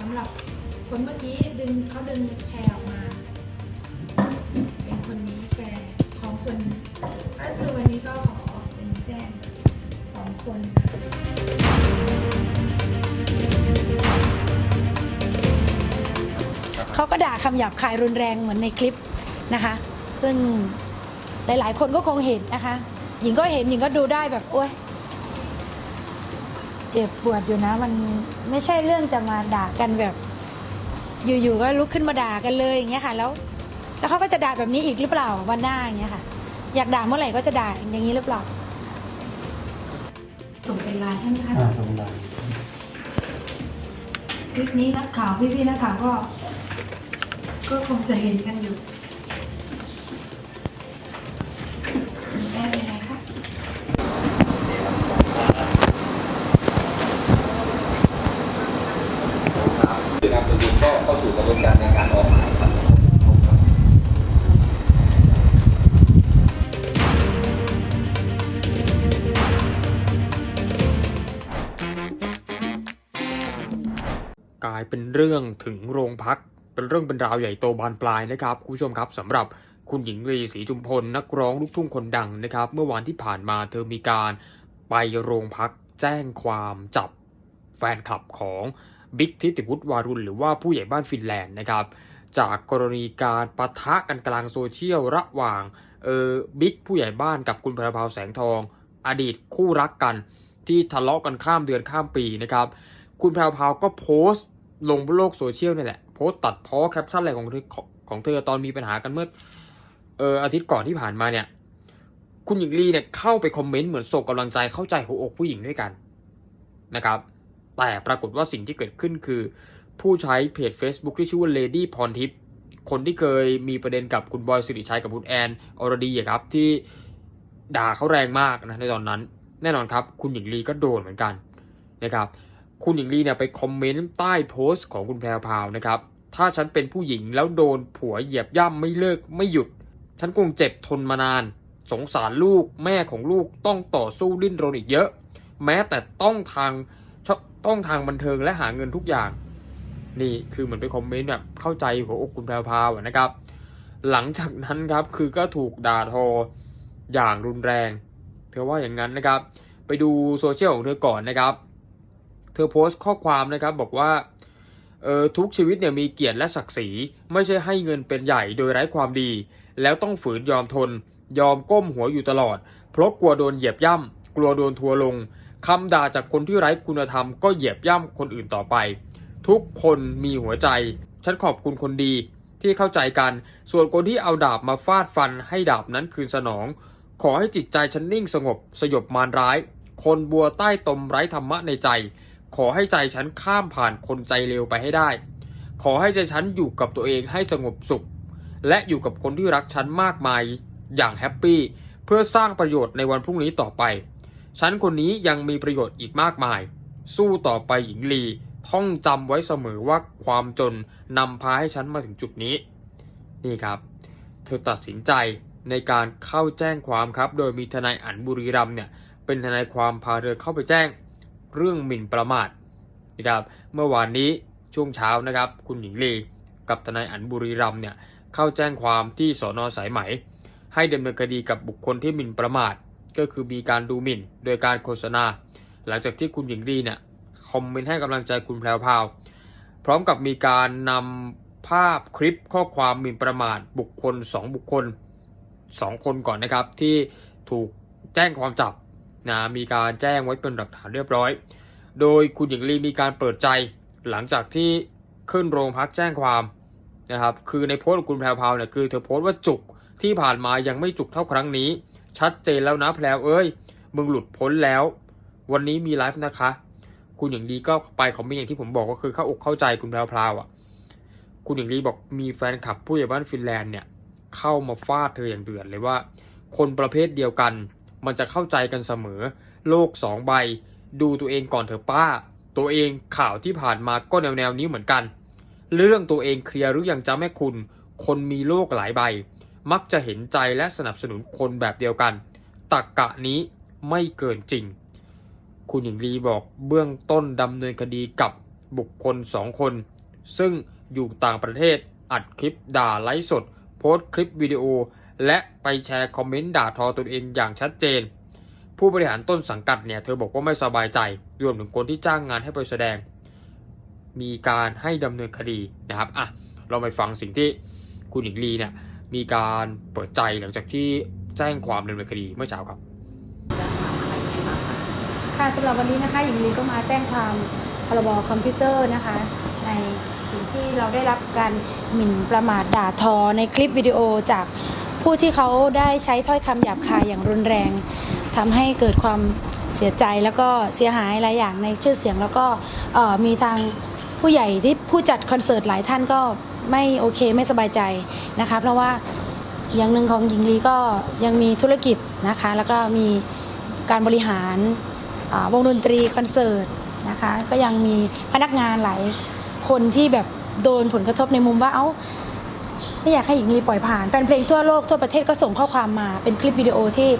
สำหรับคนเมื่อกี้ดึงเขาดึงแชร์ออกมา เป็นคนนี้แชร์ของคนก็คือวันนี้ก็ขอเป็นแจ้งสองคนเขาก็ด่าคำหยาบคายรุนแรงเหมือนในคลิปนะคะ ซึ่งหลายๆ คนก็คงเห็นนะคะ หญิงก็เห็นหญิงก็ดูได้แบบโอ๊ย เจ็บปวดอยู่นะ มันไม่ใช่เรื่องจะมาด่ากันแบบ อยู่ๆก็ลุกขึ้นมาด่ากันเลยอย่างเงี้ยค่ะ แล้ว แล้วเขาก็จะด่าแบบนี้อีกหรือเปล่าวันหน้าอย่างเงี้ยค่ะ อยากด่าเมื่อไหร่ก็จะด่าอย่างนี้หรือเปล่าส่งเป็นไลน์ใช่ไหมคะอ่าตรงนั้นคลิปนี้นักข่าวพี่ๆนักข่าวก็ ก็คงจะเห็นกันอยู่ เรื่องถึงโรงพัก เป็นเรื่องเป็นราวใหญ่โตบานปลายนะครับคุณผู้ชมครับสำหรับคุณหญิงลีศรีจุมพลนักร้องลูกทุ่งคนดังนะครับ เมื่อวานที่ผ่านมาเธอมีการไปโรงพักแจ้งความจับแฟนคลับของบิ๊กทิติวุฒิวารุณหรือว่าผู้ใหญ่บ้านฟินแลนด์นะครับ จากกรณีการปะทะกันกลางโซเชียลระหว่างเออบิ๊กผู้ใหญ่บ้านกับคุณพระพาวแสงทอง อดีตคู่รักกันที่ทะเลาะกันข้ามเดือนข้ามปีนะครับ คุณพรวพาวก็โพสต์ ลงบนโลกโซเชียลนี่แหละโพสต์ตัดพ้อแคปชั่นอะไรของเธอของเธอตอนมีปัญหากันเมื่อเอออาทิตย์ก่อนที่ผ่านมาเนี่ย คุณหญิงลีเนี่ยเข้าไปคอมเมนต์เหมือนส่งกำลังใจเข้าใจหัวอกผู้หญิงด้วยกันนะครับ แต่ปรากฏว่าสิ่งที่เกิดขึ้นคือ ผู้ใช้เพจ Facebook ที่ชื่อว่า Lady พรทิพย์คนที่เคยมีประเด็นกับคุณบอยสิริชัยกับคุณแอนอรดีอะครับที่ด่าเขาแรงมากนะในตอนนั้น แน่นอนครับ คุณหญิงลีก็โดนเหมือนกันนะครับ คุณหญิงลีเนี่ยไปคอมเมนต์ใต้โพสต์ของคุณแพรวพาวนะครับ ถ้าฉันเป็นผู้หญิงแล้วโดนผัวเหยียบย่ำไม่เลิกไม่หยุด ฉันคงเจ็บทนมานาน สงสารลูกแม่ของลูกต้องต่อสู้ดิ้นรนอีกเยอะ แม้แต่ต้องทางต้องทางบันเทิงและหาเงินทุกอย่าง นี่คือเหมือนไปคอมเมนต์แบบเข้าใจหัวอกคุณแพรวพราวอนะครับ หลังจากนั้นครับคือก็ถูกด่าทออย่างรุนแรง เธอว่าอย่างนั้นนะครับ ไปดูโซเชียลของเธอก่อนนะครับ อโพสต์ข้อความนะครับบอกว่าเออทุกชีวิตเนี่ยมีเกียรติและศักดิ์ศรี ไม่ใช่ให้เงินเป็นใหญ่โดยไร้ความดี แล้วต้องฝืนยอมทน ยอมก้มหัวอยู่ตลอด เพราะกลัวโดนเหยียบย่ำกลัวโดนทัวลงคำด่าจากคนที่ไร้คุณธรรมก็เหยียบย่ำคนอื่นต่อไป ทุกคนมีหัวใจ ฉันขอบคุณคนดีที่เข้าใจกัน ส่วนคนที่เอาดาบมาฟาดฟันให้ดาบนั้นคืนสนอง ขอให้จิตใจฉันนิ่งสงบ สยบมารร้าย คนบัวใต้ตมไร้ธรรมะในใจ ขอให้ใจฉันข้ามผ่านคนใจเลวไปให้ได้ ขอให้ใจฉันอยู่กับตัวเองให้สงบสุข และอยู่กับคนที่รักฉันมากมายอย่างแฮปปี้เพื่อสร้างประโยชน์ในวันพรุ่งนี้ต่อไป ฉันคนนี้ยังมีประโยชน์อีกมากมาย สู้ต่อไปหญิงลี ท่องจำไว้เสมอว่าความจนนำพาให้ฉันมาถึงจุดนี้ นี่ครับ เธอตัดสินใจในการเข้าแจ้งความครับ โดยมีทนายอันบุรีรัมเนี่ยเป็นทนายความพาเธอเข้าไปแจ้ง เรื่องหมิ่นประมาทนะครับเมื่อวานนี้ช่วงเช้านะครับ คุณหญิงลีกับทนายอันบุรีรัมเนี่ยเข้าแจ้งความที่สอนอสายไหม ให้ดำเนินคดีกับบุคคลที่หมิ่นประมาท ก็คือมีการดูหมิ่น โดยการโฆษณา หลังจากที่คุณหญิงลีเนี่ยคอมเมนต์ให้กำลังใจคุณแพรวพาวพร้อมกับมีการนำภาพคลิปข้อความหมิ่นประมาทบุคคล 2 บุคคล 2 คนก่อนนะครับที่ถูกแจ้งความจับ นะมีการแจ้งไว้เป็นหลักฐานเรียบร้อย โดยคุณหญิงลีมีการเปิดใจหลังจากที่ขึ้นโรงพักแจ้งความนะครับคือในโพสต์ของคุณแพรวพาวเนี่ยคือเธอโพสต์ว่าจุกที่ผ่านมายังไม่จุกเท่าครั้งนี้ ชัดเจนแล้วนะแพรวเอ้ยมึงหลุดพ้นแล้ว วันนี้มีไลฟ์นะคะ คุณหญิงลีก็ไปคอมเมนต์อย่างที่ผมบอกก็คือเข้าอกเข้าใจคุณแพรวพาวอะคุณหญิงลีบอกมีแฟนคลับผู้ใหญ่บ้านฟินแลนด์เนี่ยเข้ามาฟาดเธออย่างเดือดเลยว่า คนประเภทเดียวกัน มันจะเข้าใจกันเสมอ โลกสองใบ ดูตัวเองก่อนเถอะป้า ตัวเองข่าวที่ผ่านมาก็แนวแนวๆนี้เหมือนกัน เรื่องตัวเองเคลียร์หรือยังจ้าแม่คุณ คนมีโลกหลายใบ มักจะเห็นใจและสนับสนุนคนแบบเดียวกัน ตักกะนี้ไม่เกินจริง คุณหญิงลีบอกเบื้องต้นดำเนินคดีกับบุคคลสองคน ซึ่งอยู่ต่างประเทศอัดคลิปด่าไลฟ์สด โพสต์คลิปวิดีโอ และไปแชร์คอมเมนต์ด่าทอตนเองอย่างชัดเจน ผู้บริหารต้นสังกัดเนี่ยเธอบอกว่าไม่สบายใจรวมถึงคนที่จ้างงานให้ไปแสดง มีการให้ดำเนินคดีนะครับอะเราไปฟังสิ่งที่คุณหญิงลีเนี่ยมีการเปิดใจหลังจากที่แจ้งความดำเนินคดีเมื่อเช้าครับค่ะสำหรับวันนี้นะคะหญิงลีก็มาแจ้งความพรบคอมพิวเตอร์นะคะ ในสิ่งที่เราได้รับการหมิ่นประมาทด่าทอในคลิปวิดีโอจาก ผู้ที่เขาได้ใช้ถ้อยคำหยาบคายอย่างรุนแรงทำให้เกิดความเสียใจแล้วก็เสียหายหลายอย่างในชื่อเสียงแล้วก็มีทางผู้ใหญ่ที่ผู้จัดคอนเสิร์ตหลายท่านก็ไม่โอเคไม่สบายใจนะคะ เพราะว่าอย่างหนึ่งของหญิงลีก็ยังมีธุรกิจนะคะ แล้วก็มีการบริหารวงดนตรีคอนเสิร์ตนะคะ ก็ยังมีพนักงานหลายคนที่แบบโดนผลกระทบในมุมว่าเอ้า ไม่อยากให้หญิงลีปล่อยผ่านแฟนเพลงทั่วโลกทั่วประเทศก็ส่งข้อความมา เป็นคลิปวิดีโอที่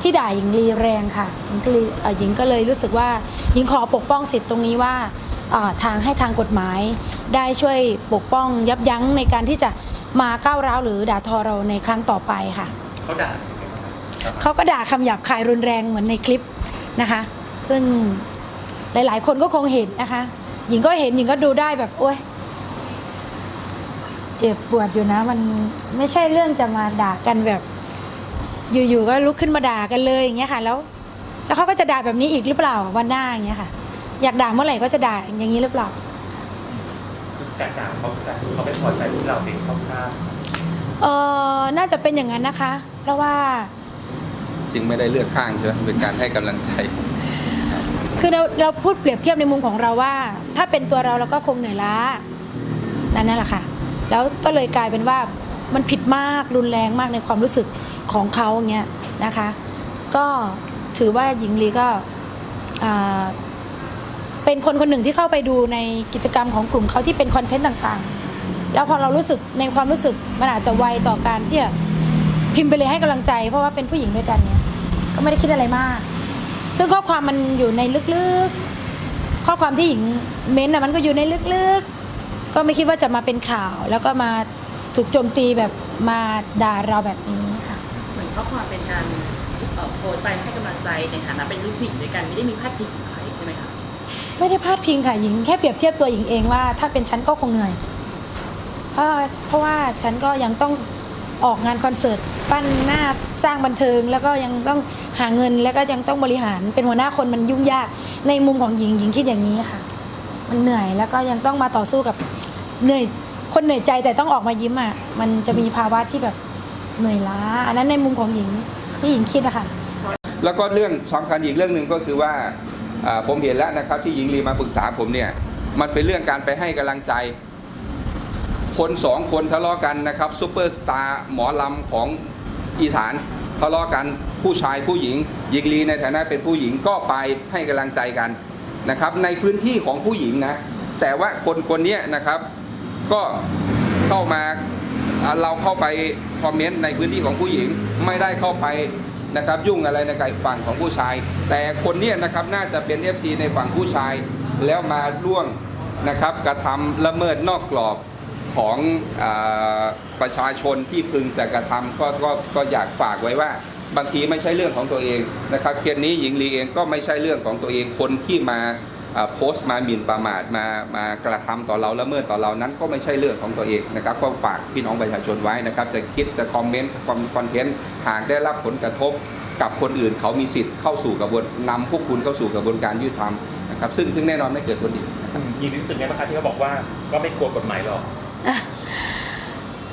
ที่ด่าหญิงลีแรงค่ะหญิงก็เลยเอ่อหญิงก็เลยรู้สึกว่าหญิงขอปกป้องสิทธิ์ตรงนี้ว่าอ่าทางให้ทางกฎหมาย ได้ช่วยปกป้องยับยั้งในการที่จะมาก้าวร้าวหรือด่าทอเราในครั้งต่อไปค่ะเขาด่าเขาก็ด่าคำหยาบคายรุนแรงเหมือนในคลิปนะคะ ซึ่งหลาย ๆ คนก็คงเห็นนะคะ หญิงก็เห็นหญิงก็ดูได้แบบโอ๊ย เจ็บปวดอยู่นะ มันไม่ใช่เรื่องจะมาด่ากันแบบ อยู่ๆก็ลุกขึ้นมาด่ากันเลยอย่างเงี้ยค่ะ แล้ว แล้วเขาก็จะด่าแบบนี้อีกหรือเปล่าวันหน้าอย่างเงี้ยค่ะ อยากด่าเมื่อไหร่ก็จะด่าอย่างนี้หรือเปล่าการด่าเขาจะเขาไม่พอใจที่เราเป็นเข้าข้างเออน่าจะเป็นอย่างนั้นนะคะ เพราะว่าจึงไม่ได้เลือกข้างใช่ไหมเป็นการให้กำลังใจ คือเราเราพูดเปรียบเทียบในมุมของเราว่า ถ้าเป็นตัวเราเราก็คงเหนื่อยล้านั่นนั่นแหละค่ะ แล้วก็เลยกลายเป็นว่ามันผิดมากรุนแรงมากในความรู้สึกของเขาอย่างเงี้ยนะคะ ก็ถือว่าหญิงลีก็เป็นคนคนหนึ่งที่เข้าไปดูในกิจกรรมของกลุ่มเขาที่เป็นคอนเทนต์ต่างๆ แล้วพอเรารู้สึกในความรู้สึกมันอาจจะไวต่อการที่จะพิมพ์ไปเลยให้กำลังใจ เพราะว่าเป็นผู้หญิงด้วยกันเนี่ยก็ไม่ได้คิดอะไรมาก ซึ่งข้อความมันอยู่ในลึกๆ ข้อความที่หญิงเม้นต์นะมันก็อยู่ในลึกๆ ก็ไม่คิดว่าจะมาเป็นข่าว แล้วก็มาถูกโจมตีแบบมาด่าเราแบบนี้ค่ะ เหมือนข้อความเป็นการเอ่อโพสต์ไปให้กำลังใจในฐานะเป็นลูกผู้หญิงด้วยกันไม่ได้มีพาดพิงถึงใครใช่ไหมคะไม่ได้พาดพิงค่ะหญิงแค่เปรียบเทียบตัวหญิงเองว่าถ้าเป็นฉันก็คงเหนื่อย เพราะเพราะว่าฉันก็ยังต้องออกงานคอนเสิร์ตปั้นหน้าสร้างบันเทิง แล้วก็ยังต้องหาเงินแล้วก็ยังต้องบริหารเป็นหัวหน้าคนมันยุ่งยากในมุมของหญิงหญิงคิดอย่างนี้ค่ะ มันเหนื่อยแล้วก็ยังต้องมาต่อสู้กับ เหนื่อยคนเหนื่อยใจแต่ต้องออกมายิ้มอะมันจะมีภาวะที่แบบเหนื่อยล้า อันนั้นในมุมของหญิงที่หญิงคิดอะค่ะแล้วก็เรื่องสำคัญอีกเรื่องหนึ่งก็คือว่าผมเห็นแล้วนะครับที่หญิงลีมาปรึกษาผมเนี่ย มันเป็นเรื่องการไปให้กำลังใจ คนสองคนทะเลาะกันนะครับซูเปอร์สตาร์หมอลำของอีสานทะเลาะกันผู้ชายผู้หญิง หญิงลีในฐานะเป็นผู้หญิงก็ไปให้กำลังใจกันนะครับ ในพื้นที่ของผู้หญิงนะ แต่ว่าคนคนนี้นะครับ ก็เข้ามาเราเข้าไปคอมเมนต์ในพื้นที่ของผู้หญิงไม่ได้เข้าไปนะครับยุ่งอะไรในฝั่งของผู้ชาย แต่คนเนี้นะครับน่าจะเป็น FC ในฝั่งผู้ชาย แล้วมาร่วงนะครับกระทำละเมิดนอกกรอบของอประชาชนที่พึงจะกระทำก็ก็ก็อยากฝากไว้ว่า บางทีไม่ใช่เรื่องของตัวเองนะครับเคสนี้หญิงลีเองก็ไม่ใช่เรื่องของตัวเองคนที่มา โพสต์มาหมิ่นประมาทมามากระทำต่อเราละเมิดต่อเรานั้นก็ไม่ใช่เรื่องของตัวเองนะครับ ก็ฝากพี่น้องประชาชนไว้นะครับ จะคิดจะคอมเมนต์คอนเทนต์หากได้รับผลกระทบกับคนอื่นเขามีสิทธิ์เข้าสู่กระบวนนำพวกคุณเข้าสู่กระบวนการยุติธรรมนะครับซึ่งซึ่งแน่นอนไม่เกิดผลดียินรู้สึกไงบ้างคะที่เขาบอกว่าก็ไม่กลัวกฎหมายหรอก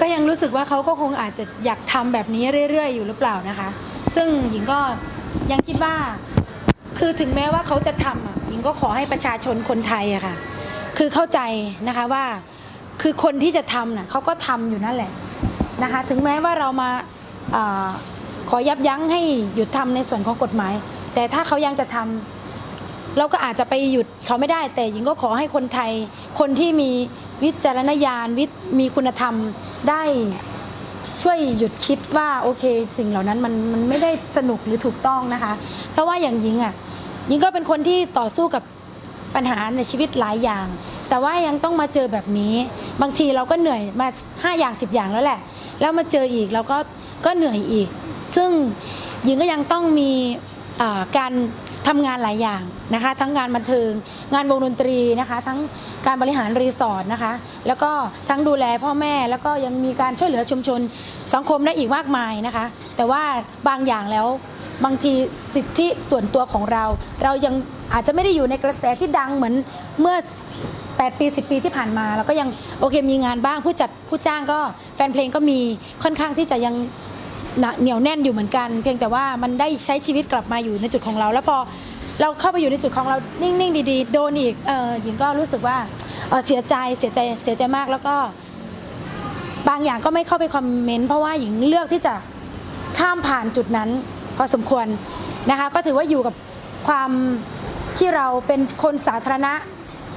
ก็ยังรู้สึกว่าเขาก็คงอาจจะอยากทำแบบนี้เรื่อย ๆ อยู่หรือเปล่านะคะ ซึ่งหญิงก็ยังคิดว่า คือถึงแม้ว่าเขาจะทำอะหญิงก็ขอให้ประชาชนคนไทยอะค่ะ คือเข้าใจนะคะว่าคือคนที่จะทำน่ะเขาก็ทำอยู่นั่นแหละนะคะ ถึงแม้ว่าเรามาอาขอยับยั้งให้หยุดทำในส่วนของกฎหมาย แต่ถ้าเขายังจะทำเราก็อาจจะไปหยุดเขาไม่ได้ แต่หญิงก็ขอให้คนไทย คนที่มีวิจารณญาณวิมีคุณธรรมได้ช่วยหยุดคิดว่าโอเค สิ่งเหล่านั้นมันมันไม่ได้สนุกหรือถูกต้องนะคะ เพราะว่าอย่างหญิงอะ ญิงก็เป็นคนที่ต่อสู้กับปัญหาในชีวิตหลายอย่าง แต่ว่ายังต้องมาเจอแบบนี้ บางทีเราก็เหนื่อยมา 5 อย่าง 10 อย่างแล้วแหละ แล้วมาเจออีกเราก็ก็เหนื่อยอีก ซึ่งหญิงก็ยังต้องมีการทำงานหลายอย่างนะคะ ทั้งงานบันเทิง งานวงดนตรีนะคะ ทั้งการบริหารรีสอร์ทนะคะ แล้วก็ทั้งดูแลพ่อแม่แล้วก็ยังมีการช่วยเหลือชุมชนสังคมได้อีกมากมายนะคะ แต่ว่าบางอย่างแล้ว บางทีสิทธิส่วนตัวของเรา เรายังอาจจะไม่ได้อยู่ในกระแสที่ดังเหมือนเมื่อ 8 ปี 10 ปีที่ผ่านมาเราก็ยังโอเคมีงานบ้างผู้จัดผู้จ้างก็แฟนเพลงก็มีค่อนข้างที่จะยังเหนียวแน่นอยู่เหมือนกัน เพียงแต่ว่ามันได้ใช้ชีวิตกลับมาอยู่ในจุดของเรา แล้วพอเราเข้าไปอยู่ในจุดของเรานิ่งๆ ดีๆ โดนอีกเออหญิงก็รู้สึกว่าเเสียใจเสียใจเสียใจมากแล้วก็ บางอย่างก็ไม่เข้าไปคอมเมนต์เพราะว่าหญิงเลือกที่จะข้ามผ่านจุดนั้น พอสมควรนะคะ ก็ถือว่าอยู่กับความที่เราเป็นคนสาธารณะ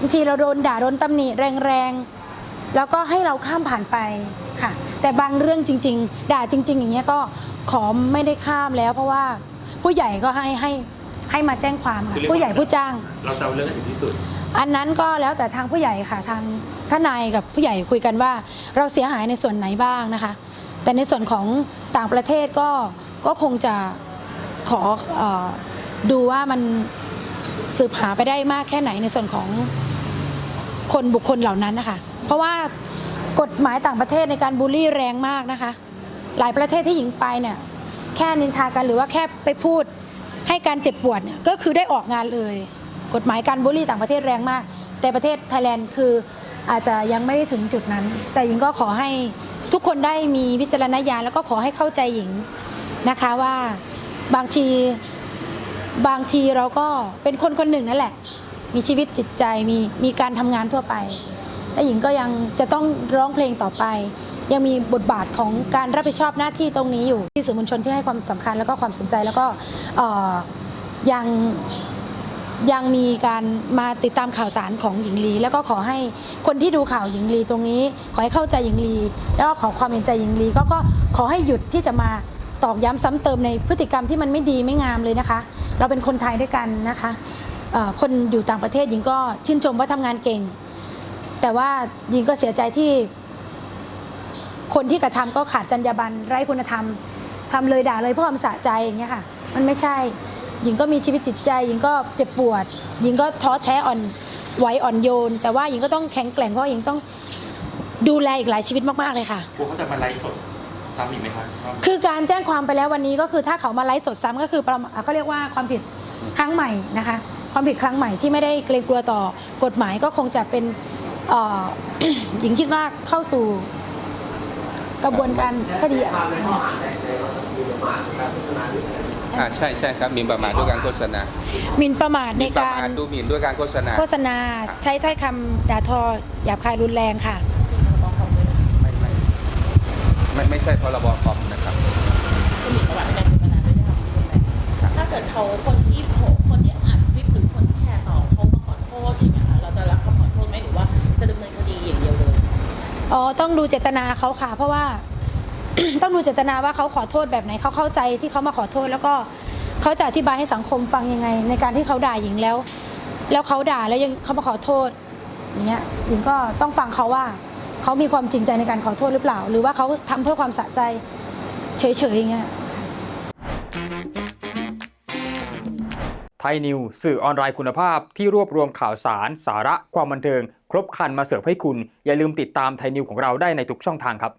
บางทีเราโดนด่าโดนตำหนิแรงๆ แล้วก็ให้เราข้ามผ่านไปค่ะ แต่บางเรื่องจริง ๆ ด่าจริง ๆ อย่างเงี้ยก็ขอไม่ได้ข้ามแล้ว เพราะว่าผู้ใหญ่ก็ให้ให้ให้มาแจ้งความค่ะคือเรียกว่าผู้ใหญ่ผู้จ้าง เราจะเอาเรื่องให้ถึงที่สุด อันนั้นก็แล้วแต่ทางผู้ใหญ่ค่ะทางทนายกับผู้ใหญ่คุยกันว่า เราเสียหายในส่วนไหนบ้างนะคะ แต่ในส่วนของต่างประเทศก็ก็คงจะ ขออดูว่ามันสืบหาไปได้มากแค่ไหนในส่วนของคนบุคคลเหล่านั้นนะคะ เพราะว่ากฎหมายต่างประเทศในการบูลลี่แรงมากนะคะ หลายประเทศที่หญิงไปเนี่ยแค่นินทากันหรือว่าแค่ไปพูดให้การเจ็บปวดเนี่ยก็คือได้ออกงานเลย กฎหมายการบูลลี่ต่างประเทศแรงมาก แต่ประเทศไทยแลนด์คืออาจจะยังไม่ได้ถึงจุดนั้น แต่หญิงก็ขอให้ทุกคนได้มีวิจารณญาณแล้วก็ขอให้เข้าใจหญิงนะคะว่า บางทีบางทีเราก็เป็นคนคนหนึ่งนั่นแหละ มีชีวิตจิตใจมีมีการทำงานทั่วไปและหญิงก็ยังจะต้องร้องเพลงต่อไป ยังมีบทบาทของการรับผิดชอบหน้าที่ตรงนี้อยู่ที่สื่อมวลชนที่ให้ความสำคัญแล้วก็ความสนใจแล้วก็ยังยังมีการมาติดตามข่าวสารของหญิงลี แล้วก็ขอให้คนที่ดูข่าวหญิงลีตรงนี้ ขอให้เข้าใจหญิงลี แล้วก็ขอความเห็นใจหญิงลีก็ก็ขอให้หยุดที่จะมา ตอกย้ำซ้ำเติมในพฤติกรรมที่มันไม่ดีไม่งามเลยนะคะ เราเป็นคนไทยด้วยกันนะคะคนอยู่ต่างประเทศหญิงก็ชื่นชมว่าทำงานเก่ง แต่ว่าหญิงก็เสียใจที่ คนที่กระทำก็ขาดจรรยาบรรณไร้คุณธรรมทำเลยด่าเลยเพื่อความสะใจอย่างเงี้ยค่ะ มันไม่ใช่ หญิงก็มีชีวิตจิตใจ หญิงก็เจ็บปวด หญิงก็ท้อแท้อ่อนไหวอ่อนโยน แต่ว่าหญิงก็ต้องแข็งแกร่งเพราะหญิงต้องดูแลอีกหลายชีวิตมากๆเลยค่ะกลัวเขาจะมาไลฟ์สด ซ้ำอีกไหมคะว่าคือการแจ้งความไปแล้ววันนี้ก็คือถ้าเขามาไลฟ์สดซ้ำก็คือประมาเขาเรียกว่าความผิดครั้งใหม่นะคะ ความผิดครั้งใหม่ที่ไม่ได้เกรงกลัวต่อกฎหมายก็คงจะเป็นเอ่อหญิงคิดว่าเข้าสู่กระบวนการคดีอ่าใช่ใช่ครับหมิ่นประมาทด้วยการโฆษณาหมิ่นประมาทหในมิ่นประการมาทดูหมิ่นด้วยการโฆษณา โฆษณาใช้ถ้อยคำด่าทอหยาบคายรุนแรงค่ะไม่ไม่ ไม่ไม่ใช่พรบคอมนะครับคุณหมิ่นประมาทในการเจตนาด้วยนะคะคุณแม่ถ้าเกิดเขาคนที่โพสต์คนที่อัดคลิปหรือคนที่แชร์ต่อเขามาขอโทษอย่างเงี้ยค่ะเราจะรับคำขอโทษไหมหรือว่าจะดำเนินคดีอย่างเดียวเลย อ๋อต้องดูเจตนาเขาค่ะ เพราะว่า ต้องดูเจตนาว่าเขาขอโทษแบบไหนเขาเข้าใจที่เขามาขอโทษ แล้วก็เขาจะอธิบายให้สังคมฟังยังไง ในการที่เขาด่าหญิงแล้ว แล้วเขาด่าแล้วยังเขามาขอโทษอย่างเงี้ยหญิงก็ต้องฟังเขาว่า เขามีความจริงใจในการขอโทษหรือเปล่า หรือว่าเขาทำเพื่อความสะใจเฉยๆอย่างเงี้ยไทยนิวสื่อออนไลน์คุณภาพที่รวบรวมข่าวสาร สาระความบันเทิง ครบครันมาเสิร์ฟให้คุณ อย่าลืมติดตามไทยนิวของเราได้ในทุกช่องทางครับ